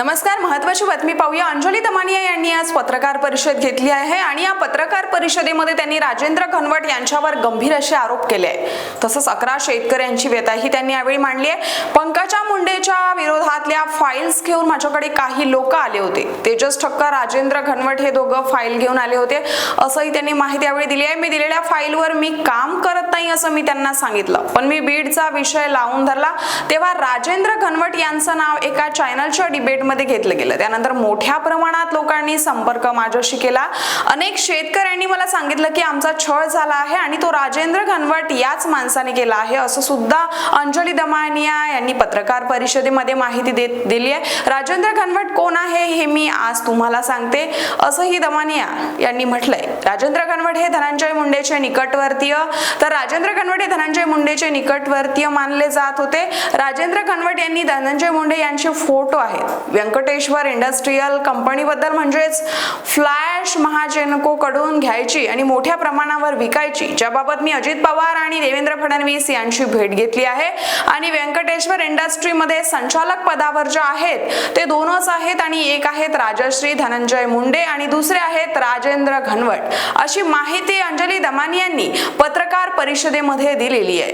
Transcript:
नमस्कार महत्वाची बातमी पाहूया. अंजली दमानिया यांनी आज पत्रकार परिषद घेतली आहे आणि या पत्रकार परिषदेमध्ये त्यांनी राजेंद्र घनवट यांच्यावर गंभीर असे आरोप केले आहे तसंच अकरा शेतकऱ्यांची व्यथाही त्यांनी यावेळी मांडली आहे. पंकजा मुंडे फाईल्स घेऊन माझ्याकडे काही लोक आले होते. तेजस ठक्कर राजेंद्र घनवट हे दोघं फाईल घेऊन आले होते. असंही त्यांनी माहिती यावेळी दिली आहे. मी दिलेल्या फाईलवर मी काम करत नाही असं मी त्यांना सांगितलं. पण मी बीडचा विषय लावून धरला. तेव्हा राजेंद्र घनवट यांचं नाव एका चॅनलच्या डिबेटमध्ये घेतलं गेलं. त्यानंतर मोठ्या प्रमाणात लोकांनी संपर्क माझ्याशी केला. अनेक शेतकऱ्यांनी मला सांगितलं की आमचा छळ झाला आहे आणि तो राजेंद्र घनवट याच माणसाने केला आहे असं सुद्धा अंजली दमानिया यांनी पत्रकार परिषदेमध्ये माहिती देत दिली आहे. राजेंद्र घनवट कोण आहे हे मी आज तुम्हाला सांगते. असंही दमानिया यांनी म्हटलंय. राजेंद्र घनवट हे धनंजय मुंडेचे निकटवर्तीय तर राजेंद्र घनवट हे धनंजय मुंडेचे निकटवर्तीय मानले जात होते. राजेंद्र घनवट यांनी धनंजय मुंडे यांचे फोटो आहेत. व्यंकटेश्वर इंडस्ट्रीयल कंपनीबद्दल म्हणजेच फ्लॅट महाजेनको कडून घ्यायची आणि मोठ्या प्रमाणावर विकायची ज्याबाबत मी अजित पवार आणि देवेंद्र फडणवीस यांची भेट घेतली आहे. आणि व्यंकटेश्वर इंडस्ट्रीमध्ये संचालक पदावर जे आहेत ते दोनच आहेत आणि एक आहेत राजश्री धनंजय मुंडे आणि दुसरे आहेत राजेंद्र घनवट. अशी माहिती अंजली दमानी यांनी पत्रकार परिषदेमध्ये दिलेली आहे.